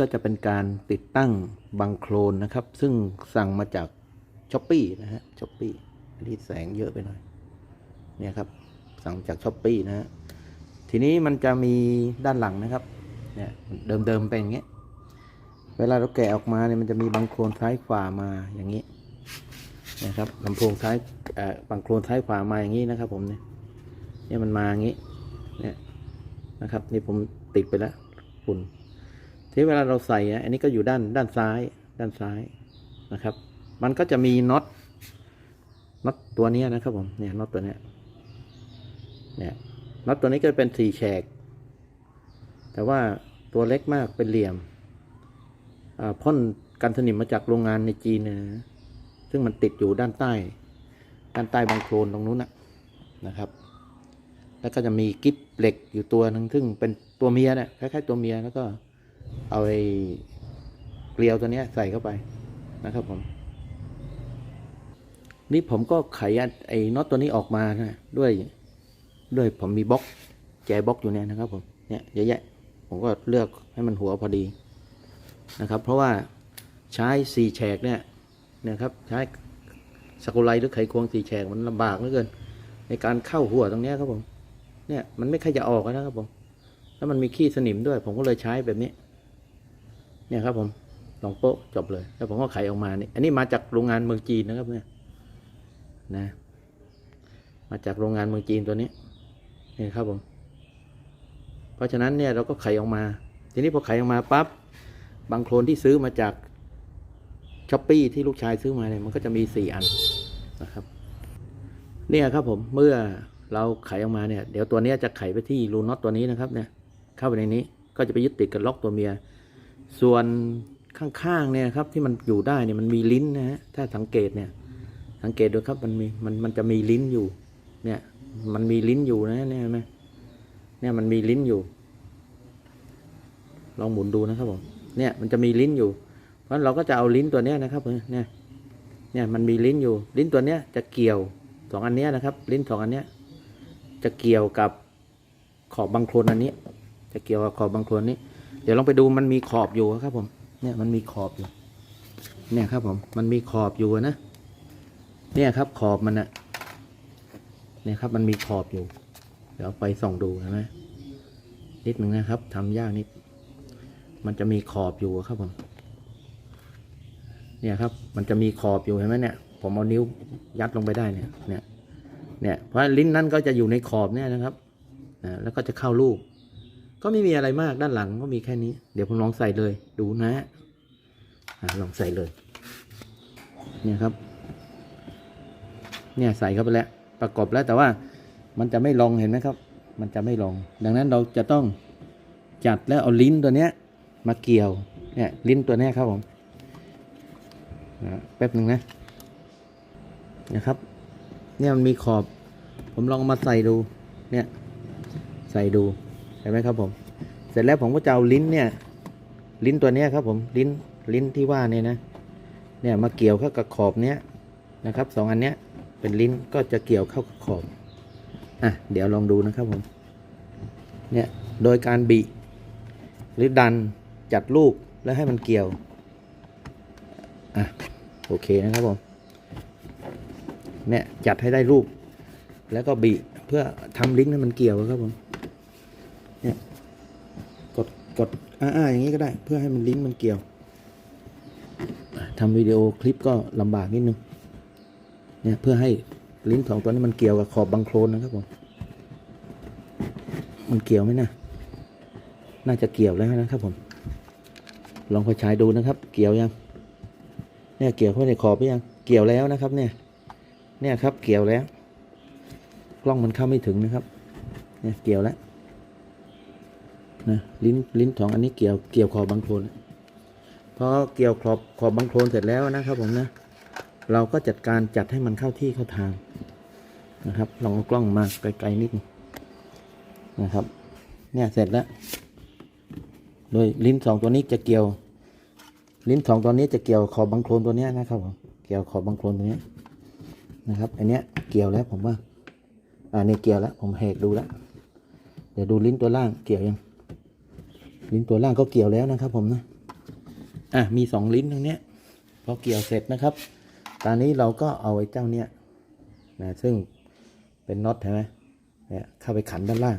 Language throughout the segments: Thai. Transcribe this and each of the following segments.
ก็จะเป็นการติดตั้งบังโครนนะครับ ซึ่งสั่งมาจากช้อปปี้นะฮะช้อปปี้อันนี้แสงเยอะไปหน่อย เนี่ยครับ สั่งจากช้อปปี้นะฮะทีนี้มันจะมีด้านหลังนะครับ เนี่ยเดิมๆเป็นอย่างเงี้ย เวลาเราแกะออกมาเนี่ยมันจะมีบังโครนซ้ายขวามาอย่างนี้นะครับลำโพงซ้ายเอ่อบังโครนซ้ายขวามาอย่างนี้นะครับ ผมเนี่ยเนี่ยมันมาอย่างนี้ เนี่ยนะครับ นี่ผมติดไปแล้วฝุ่น ทีเวลาเราใส่อันนี้ก็อยู่ด้านด้านซ้าย ด้านซ้ายนะครับ มันก็จะมีน็อตน็อตตัวนี้นะครับผมเนี่ยน็อตตัวนี้เนี่ยน็อตตัวนี้ก็เป็นสี่แฉก แต่ว่าตัวเล็กมากเป็นเหลี่ยมอ่าพ่นกันสนิมมาจากโรงงานในจีนนะซึ่งมันติดอยู่ด้านใต้ ด้านใต้บางโครนตรงนู้นนะนะครับ แล้วก็จะมีกิ๊บเหล็กอยู่ตัวหนึงซึ่งเป็นตัวเมียเนี่ยคล้ายๆตัวเมียแล้วก็ เอาไอ้เกลียวตัวนี้ใส่เข้าไปนะครับผม นี่ผมก็ไขไอ้น็อตตัวนี้ออกมานะด้วย ด้วยผมมีบล็อกแจบล็อกอยู่เนี่ยนะครับ ผมเนี่ยเยอะแยะผมก็เลือกให้มันหัวพอดีนะครับ เพราะว่าใช้สี่แฉกเนี่ยนี่ยครับใช้สกุไลหรือไขควงสี่แฉกมันลำบากเหลือเกิน ในการเข้าหัวตรงนี้ครับผม เนี่ยมันไม่ค่อยจะออกนะครับผม แล้วมันมีขี้สนิมด้วย ผมก็เลยใช้แบบนี้ เนี่ยครับผมลองโป๊ะจบเลย แล้วผมก็ไขออกมานี่อันนี้มาจากโรงงานเมืองจีนนะครับเนี่ยนะมาจากโรงงานเมืองจีนตัวนี้นี่ครับผม เพราะฉะนั้นเนี่ยเราก็ไขออกมา ทีนี้พอไขออกมาปั๊บบางโครนที่ซื้อมาจากช้อปปีที่ลูกชายซื้อมาเนี่ยมันก็จะมีสี่อันนะครับ เนี่ยครับผมเมื่อเราไขออกมาเนี่ย เดี๋ยวตัวนี้จะไขไปที่รูน็อตตัวนี้นะครับเนี่ยเข้าไปในนี้ก็จะไปยึดติดกับล็อกตัวเมีย ส่วนข้างๆเนี่ยครับที่มันอยู่ได้เนี่ยมันมีลิ้นนะฮะถ้าสังเกตเนี่ยสังเกตดูครับมันมีมันมันจะมีลิ้นอยู่ เนี่ย มันมีลิ้นอยู่นะเนี่ยไหมเนี่ยมันมีลิ้นอยู่ ลองหมุนดูนะครับผมเนี่ยมันจะมีลิ้นอยู่ เพราะงั้นเราก็จะเอาลิ้นตัวเนี้ยนะครับเนี่ยเนี่ยมันมีลิ้นอยู่ ลิ้นตัวเนี้ยจะเกี่ยวสองอันเนี้ยนะครับ ลิ้นสองอันเนี้ยจะเกี่ยวกับขอบบางโคลนอันนี้ จะเกี่ยวกับขอบบางโคลนนี้ เดี๋ยวลองไปดูมันมีขอบอยู่ครับ ผม เนี่ยมันมีขอบอยู่ เนี่ยครับ ผม มันมีขอบอยู่นะ เนี่ยครับ ขอบมันอะเนี่ยครับ มันมีขอบอยู่ เดี๋ยวไปส่องดูเห็นไหมนิดหนึ่งนะครับทำยากนิด มันจะมีขอบอยู่ครับผม เนี่ยครับ มันจะมีขอบอยู่เห็นไหมเนี่ย ผมเอานิ้วยัดลงไปได้เนี่ย เนี่ย เนี่ย เพราะลิ้นนั้นก็จะอยู่ในขอบเนี่ยนะครับนะแล้วก็จะเข้ารูป ก็ไม่มีอะไรมากด้านหลังก็มีแค่นี้ เดี๋ยวผมลองใส่เลยดูนะอะลองใส่เลย เนี่ยครับ เนี่ยใส่เข้าไปแล้วประกอบแล้วแต่ว่ามันจะไม่ลองเห็นไหมครับ มันจะไม่ลอง ดังนั้นเราจะต้องจัดแล้วเอาลิ้นตัวเนี้ย มาเกี่ยวเนี่ยลิ้นตัวเนี้ยครับผมนะแป๊บหนึ่งนะนะครับ เนี่ยมันมีขอบ ผมลองมาใส่ดู เนี่ย ใส่ดู เห็นไหมครับผม เสร็จแล้วผมก็จะเอาลิ้นเนี่ย ลิ้นตัวเนี้ยครับผม ลิ้น ลิ้นที่ว่าเนี่ยนะ เนี่ยมาเกี่ยวเข้ากับขอบเนี้ยนะครับสองอันเนี้ยเป็นลิ้นก็จะเกี่ยวเข้ากับขอบ อะ เดี๋ยวลองดูนะครับผม เนี่ย โดยการบีหรือดันจัดลูกแล้วให้มันเกี่ยว อะ โอเคนะครับผม เนี่ย จัดให้ได้รูป แล้วก็บีเพื่อทำลิงก์ให้มันเกี่ยวครับผม กดอ้าๆอย่างนี้ก็ได้ เพื่อให้มันลิงก์มันเกี่ยวทำวิดีโอคลิปก็ลำบากนิดนึงเนี่ยเพื่อให้ลิ้นสองตัวนี้มันเกี่ยวกับขอบบังโครนนะครับผมมันเกี่ยวไหมนะน่าจะเกี่ยวแล้วนะครับผม ลองไปใช้ดูนะครับ เกี่ยวยัง เนี่ยเกี่ยวเข้าในขอบหรือยัง เกี่ยวแล้วนะครับ เนี่ย เนี่ยครับเกี่ยวแล้ว กล้องมันเข้าไม่ถึงนะครับ เนี่ยเกี่ยวแล้ว นะลิ้นลิ้นสองอันนี้เกี่ยวเกี่ยวขอบบังโคลนพอเกี่ยวขอบขอบบังโคลนเสร็จแล้วนะครับผมนะ เราก็จัดการจัดให้มันเข้าที่เข้าทางนะครับ ลองเอากล้องมาไกลๆนิดนึงนะครับ เนี่ยเสร็จแล้ว โดยลิ้นสองตัวนี้จะเกี่ยว ลิ้นสองตัวนี้จะเกี่ยวขอบบังโคลนตัวนี้นะครับผมเกี่ยวขอบบังโคลนตัวนี้นะครับ อันเนี้ยเกี่ยวแล้วผมว่า อ่านี่เกี่ยวแล้วผมแหกดูแล้ว เดี๋ยวดูลิ้นตัวล่างเกี่ยวยัง ลิ้นตัวล่างก็เกี่ยวแล้วนะครับผมนะอะมีสองลิ้นตรงเนี้ยพอเกี่ยวเสร็จนะครับ ตอนนี้เราก็เอาไอ้เจ้าเนี้ยนะซึ่งเป็นน็อตใช่ไหมเนี่ยเข้าไปขันด้านล่าง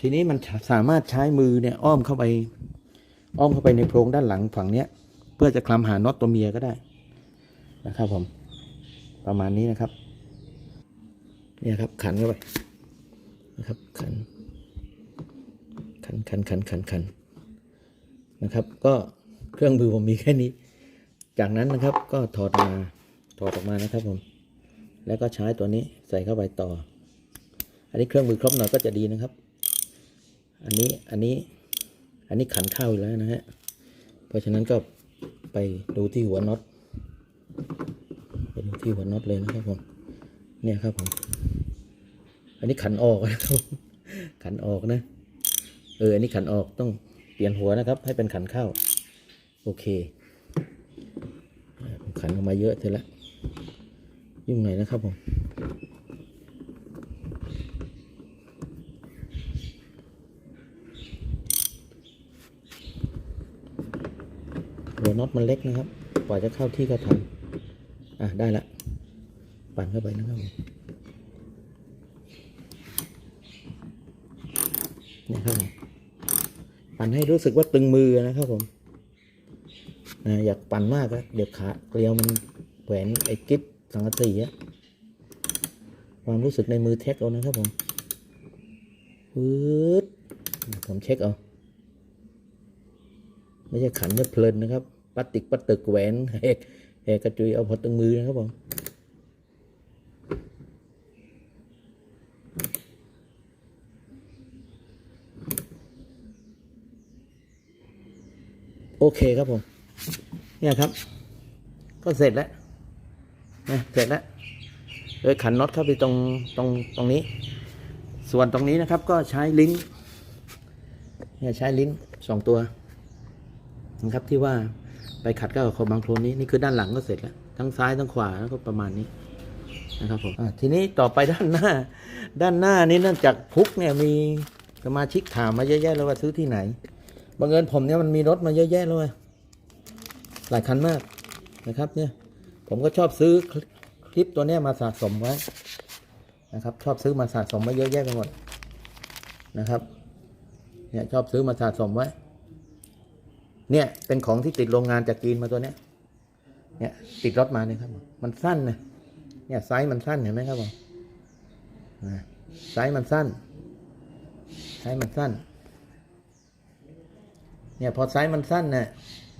ทีนี้มันสามารถใช้มือเนี่ยอ้อมเข้าไป อ้อมเข้าไปในโพรงด้านหลังฝั่งเนี้ยเพื่อจะคลำหาน็อตตัวเมียก็ได้นะครับผม ประมาณนี้นะครับ เนี่ยครับขันเข้าไปนะครับขัน ขันขันขันขันขันนะครับ ก็เครื่องมือผมมีแค่นี้ จากนั้นนะครับก็ถอดมาถอดออกมานะครับผม แล้วก็ใช้ตัวนี้ใส่เข้าไปต่อ อันนี้เครื่องมือครบหน่อยก็จะดีนะครับ อันนี้อันนี้อันนี้ขันเข้าอยู่แล้วนะฮะ เพราะฉะนั้นก็ไปดูที่หัวน็อตไปดูที่หัวน็อตเลยนะครับผมเนี่ยครับผม อันนี้ขันออกนะครับขันออกนะ เอออันนี้ขันออกต้องเปลี่ยนหัวนะครับ ให้เป็นขันเข้า โอเค ขันออกมาเยอะเสร็จแล้วยุ่งหน่อยนะครับผมหัวน็อตมันเล็กนะครับ กว่าจะเข้าที่ก็ทำอะ ได้ละ ปั่นเข้าไปนะครับผมเนี่ยครับผมปั่นให้รู้สึกว่าตึงมือนะครับผมนะอยากปั่นมากอะเดี๋ยวขาเกลียวมันแขวนไอ้กิ๊บสังกะสีอะความรู้สึกในมือเทคเอานะครับผมปื๊ดผมเช็คเอาไม่ใช่ขันเนี่เพลินนะครับปลาติกปลาตึกแหวนเฮกเฮกกระจุยเอาพอตึงมือนะครับผม โอเคครับผม เนี่ยครับ ก็เสร็จแล้วนะเสร็จแล้วเลยขันน็อตเข้าไปตรงตรงตรงนี้ ส่วนตรงนี้นะครับ ก็ใช้ลิ้นเนี่ยใช้ลิ้นสองตัวนะครับที่ว่าไปขัดเข้ากับคอบางโคลนนี้นี่คือด้านหลังก็เสร็จแล้วทั้งซ้ายทั้งขวาแล้วก็ประมาณนี้นะครับผมทีนี้ต่อไปด้านหน้า ด้านหน้านี่เนื่องจากพุกเนี่ยมีสมาชิกถามมาเยอะแยะเลยว่าซื้อที่ไหน บังเอิญผมเนี่ยมันมีรถมาเยอะแยะเลยหลายคันมากนะครับเนี่ย ผมก็ชอบซื้อคลิปตัวเนี้ยมาสะสมไว้นะครับ ชอบซื้อมาสะสมไว้เยอะแยะไปหมดนะครับ เนี่ยชอบซื้อมาสะสมไว้ เนี่ยเป็นของที่ติดโรงงานจากจีนมาตัวเนี้ย เนี่ยติดรถมาเนี่ยครับ มันสั้นนะเนี่ยไซส์มันสั้นเห็นไหมครับผมไซส์มันสั้นไซส์มันสั้น เนี่ยพอไซส์มันสั้นนี่ย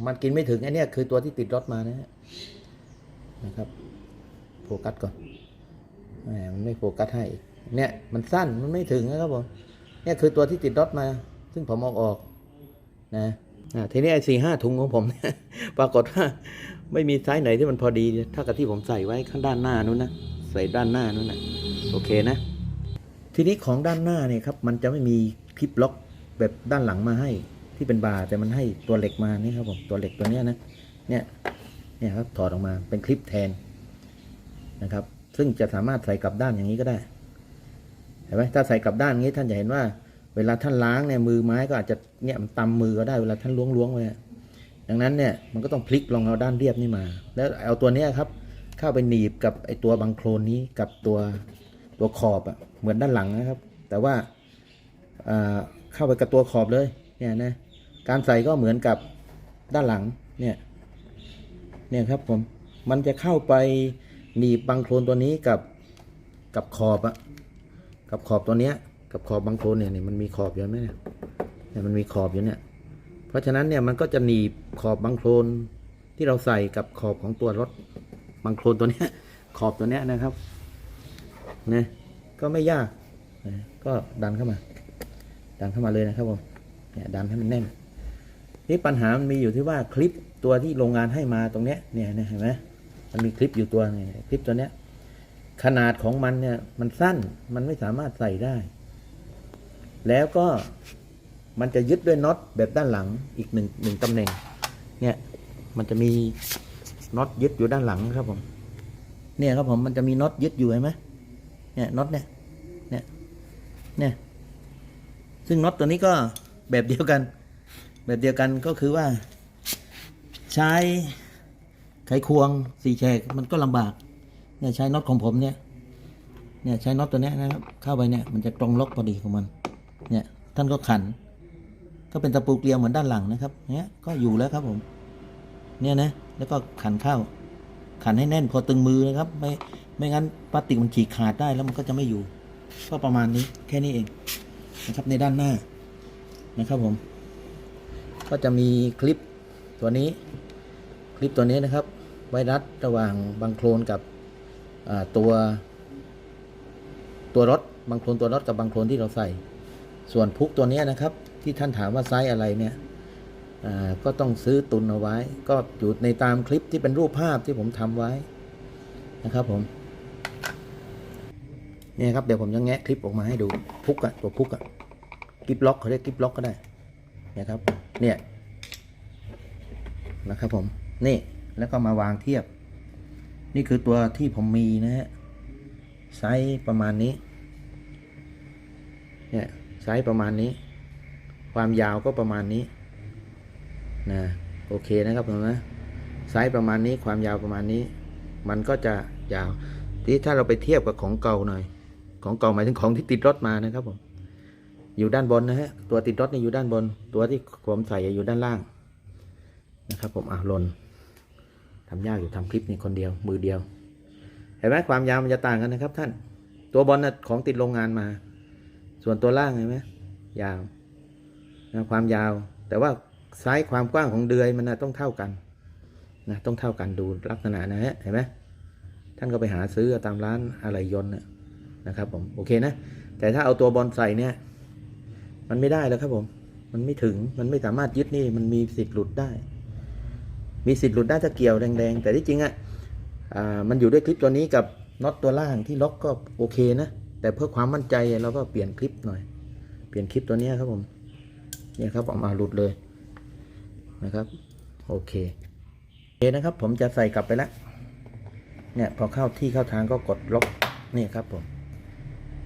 มันกินไม่ถึงไอ้นี่คือตัวที่ติดรถมานะนะครับโฟกัสก่อนแหมมันไม่โฟกัสให้อีกเนี่ยมันสั้นมันไม่ถึงนะครับผมเนี่ยคือตัวที่ติดรถมา ซึ่งผมเอาออกนะอ่าทีนี้ไอ้สี่ห้าถุงของผมเนี่ยปรากฏว่าไม่มีไซส์ไหนที่มันพอดีเท่ากับที่ผมใส่ไว้ข้างด้านหน้านู้นนะใส่ด้านหน้านู้นนะโอเคนะ ทีนี้ของด้านหน้าเนี่ยครับ มันจะไม่มีคลิปล็อกแบบด้านหลังมาให้ ที่เป็นบาแต่มันให้ตัวเหล็กมานี่ครับผมตัวเหล็กตัวเนี้ยนะเนี่ยเนี่ยครับถอดออกมาเป็นคลิปแทนนะครับ ซึ่งจะสามารถใส่กลับด้านอย่างนี้ก็ได้เห็นไหมถ้าใส่กลับด้านอย่างนี้ท่านจะเห็นว่า เวลาท่านล้างเนี่ยมือไม้ก็อาจจะเนี่ยมันตำมือก็ได้เวลาท่านล้วงล้วงไปอะดังนั้นเนี่ยมันก็ต้องพลิกลองเอาด้านเรียบนี่มา แล้วเอาตัวเนี้ยครับ เข้าไปหนีบกับไอตัวบังโคลนนี้กับตัวตัวขอบอะเหมือนด้านหลังนะครับ แต่ว่าอ่าเข้าไปกับตัวขอบเลยเนี่ยนะ การใส่ก็เหมือนกับด้านหลังเนี่ยเนี่ยครับผมมันจะเข้าไปหนีบบังโคลนตัวนี้กับกับขอบอะกับขอบตัวเนี้ย กับขอบบางโคลนเนี่ยเนี่ยมันมีขอบอยู่ไหมเนี่ยเนี่ยมันมีขอบอยู่เนี่ย เพราะฉะนั้นเนี่ยมันก็จะหนีบขอบบางโคลนที่เราใส่กับขอบของตัวรถบางโคลนตัวเนี้ย ขอบตัวเนี้ยนะครับนะก็ไม่ยาก ก็ดันเข้ามา ดันเข้ามาเลยนะครับผมเนี่ยดันให้มันแน่น นี่ปัญหามันมีอยู่ที่ว่าคลิปตัวที่โรงงานให้มาตรงเนี้ยเนี่ยเห็นไหมมันมีคลิปอยู่ตัวเนี่ยคลิปตัวเนี้ย ขนาดของมันเนี่ย มันสั้นมันไม่สามารถใส่ได้ แล้วก็มันจะยึดด้วยน็อตแบบด้านหลังอีกหนึ่งหนึ่งตำแหน่ง เนี่ย มันจะมีน็อตยึดอยู่ด้านหลังครับผม เนี่ยครับผมมันจะมีน็อตยึดอยู่เห็นไหมเนี่ยน็อตเนี่ย เนี่ย เนี่ย ซึ่งน็อตตัวนี้ก็แบบเดียวกัน แบบเดียวกันก็คือว่า ใช้ไขควงสี่แฉกมันก็ลำบาก เนี่ยใช้น็อตของผมเนี่ย เนี่ยใช้น็อตตัวนี้นะครับ เข้าไปเนี่ยมันจะตรงล็อกพอดีของมัน เนี่ยท่านก็ขัน ก็เป็นตะปูเกลียวเหมือนด้านหลังนะครับ เนี่ยก็อยู่แล้วครับผม เนี่ยนะแล้วก็ขันเข้า ขันให้แน่นพอตึงมือนะครับ ไม่ไม่งั้นพลาสติกมันฉีกขาดได้แล้วมันก็จะไม่อยู่ ก็ประมาณนี้แค่นี้เองนะครับในด้านหน้านะครับผม ก็จะมีคลิปตัวนี้ คลิปตัวนี้นะครับ ไวรัดระหว่างบางโคลนกับตัวตัวรถบางโคลนตัวรถกับบางโคลนที่เราใส่ ส่วนพุกตัวนี้นะครับ ที่ท่านถามว่าไซส์อะไรเนี่ยก็ต้องซื้อตุนเอาไว้ ก็อยู่ในตามคลิปที่เป็นรูปภาพที่ผมทำไว้นะครับผมเนี่ยครับเดี๋ยวผมจะแงะคลิปออกมาให้ดูพุกอะตัวพุกอะกิฟล็อกเขาเรียกกิฟล็อกก็ได้ นี่ยครับเนี่ยนะครับผมนี่แล้วก็มาวางเทียบ นี่คือตัวที่ผมมีนะฮะไซส์ประมาณนี้เนี่ยไซส์ประมาณนี้ ความยาวก็ประมาณนี้นะโอเคนะครับผมนะไซส์ประมาณนี้ความยาวประมาณนี้ มันก็จะยาว ทีถ้าเราไปเทียบกับของเก่าหน่อย ของเก่าหมายถึงของที่ติดรถมานะครับผม อยู่ด้านบนนะฮะตัวติดรถนี่อยู่ด้านบน ตัวที่ผมใส่อยู่ด้านล่างนะครับ ผมอะหลนทำยากอยู่ทำคลิปนี้คนเดียว มือเดียว เห็นไหมความยาวมันจะต่างกันนะครับ ท่านตัวบอลนะของติดโรงงานมา ส่วนตัวล่างเห็นไหมยาวนะความยาว แต่ว่าไซส์ความกว้างของเดือยมันนะต้องเท่ากันนะต้องเท่ากันดูลักษณะนะฮะเห็นไหมท่านก็ไปหาซื้อตามร้านอะไรยนต์นนะครับ ผมโอเคนะ แต่ถ้าเอาตัวบอลใส่เนี่ย มันไม่ได้แล้วครับผม มันไม่ถึง มันไม่สามารถยึดนี่ มันมีสิทธิ์หลุดได้ มีสิทธิ์หลุดได้ถ้าเกี่ยวแดงๆ แต่ที่จริงอะอ่ามันอยู่ด้วยคลิปตัวนี้กับน็อตตัวล่างที่ล็อกก็โอเคนะ แต่เพื่อความมั่นใจเราก็เปลี่ยนคลิปหน่อย เปลี่ยนคลิปตัวนี้ครับผม เนี่ยครับออกมาหลุดเลยนะครับ โอเค โอเคนะครับ ผมจะใส่กลับไปแล้ว เนี่ยพอเข้าที่เข้าทางก็กดล็อก นี่ครับผม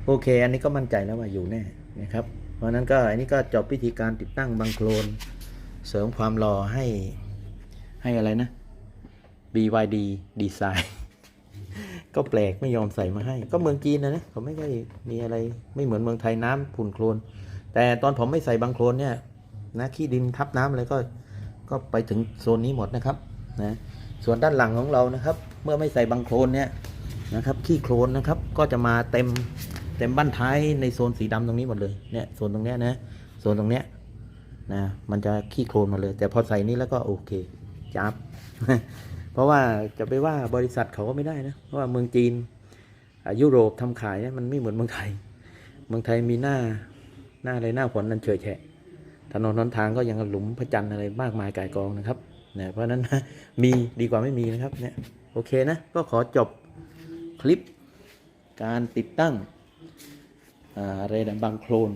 โอเค อันนี้ก็มั่นใจแล้วว่าอยู่แน่นะครับ ราะนั้นก็อันนี้ก็จบวิธีการติดตั้งบังโคลน เสริมความรอให้ให้อะไรนะ BYD Design ก็แปลกไม่ยอมใส่มาให้ ก็เมืองจีนนะนะเขาไม่ค่อยมีอะไรไม่เหมือนเมืองไทยน้ำฝุ่นโคลน แต่ตอนผมไม่ใส่บังโคลนเนี่ยนะขี้ดินทับน้ำอะไรก็ก็ไปถึงโซนนี้หมดนะครับนะส่วนด้านหลังของเรานะครับ เมื่อไม่ใส่บังโคลนเนี่ยนะครับขี้โคลนนะครับก็จะมาเต็ม ต็มบ้านท้ายในโซนสีดำตรงนี้หมดเลยเนี่ยโซนตรงเนี้ยนะโซนตรงเนี้ยนะมันจะขี้โคลนมาเลย แต่พอใส่นี้แล้วก็โอเคจับเพราะว่าจะไปว่าบริษัทเขาก็ไม่ได้นะเพราะว่าเมืองจีนยุโรปทำขายเนี่ยมันไม่เหมือนเมืองไทย เมืองไทยมีหน้าหน้าอะไรหน้าฝนนั่นเฉยแฉะถนนหนทางก็ยังหลุมพระจันทร์อะไรมากมายกายกองนะครับเนี่ยเพราะฉะนั้นมีดีกว่าไม่มีนะครับเนี่ยโอเคนะก็ขอจบคลิปการติดตั้ง อะไรนะบางโคลน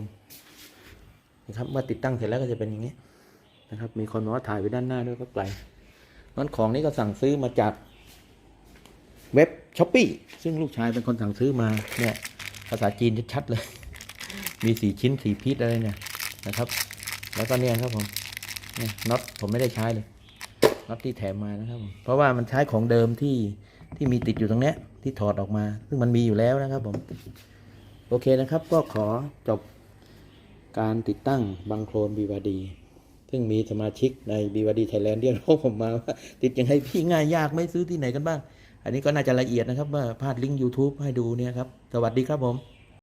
นะครับเมื่อติดตั้งเสร็จแล้วก็จะเป็นอย่างนี้นะครับ มีคนบอกว่าถ่ายไว้ด้านหน้าด้วยก็ไกลนั้นของนี้ก็สั่งซื้อมาจากเว็บช้อปปีซึ่งลูกชายเป็นคนสั่งซื้อมาเนี่ยภาษาจีนชัดๆเลย มีสี่ชิ้นสี่พีซอะไรเนี่ยนะครับ แล้วก็เนี่ยครับผมเนี่ยน็อตผมไม่ได้ใช้เลยน็อตที่แถมมานะครับผมเพราะว่ามันใช้ของเดิมที่ที่มีติดอยู่ตรงเนี้ยที่ถอดออกมา ซึ่งมันมีอยู่แล้วนะครับผม โอเคนะครับก็ขอจบการติดตั้งบังโคลนบีวาดีซึ่งมีสมาชิกในบีวดีไทยแลนด์เรียกร้องผมมาว่าติดยังไงพี่ง่ายยากไม่ซื้อที่ไหนกันบ้าง อันนี้ก็น่าจะละเอียดนะครับว่าพาดลิงก์ YouTube ให้ดูเนี่ยครับ สวัสดีครับผม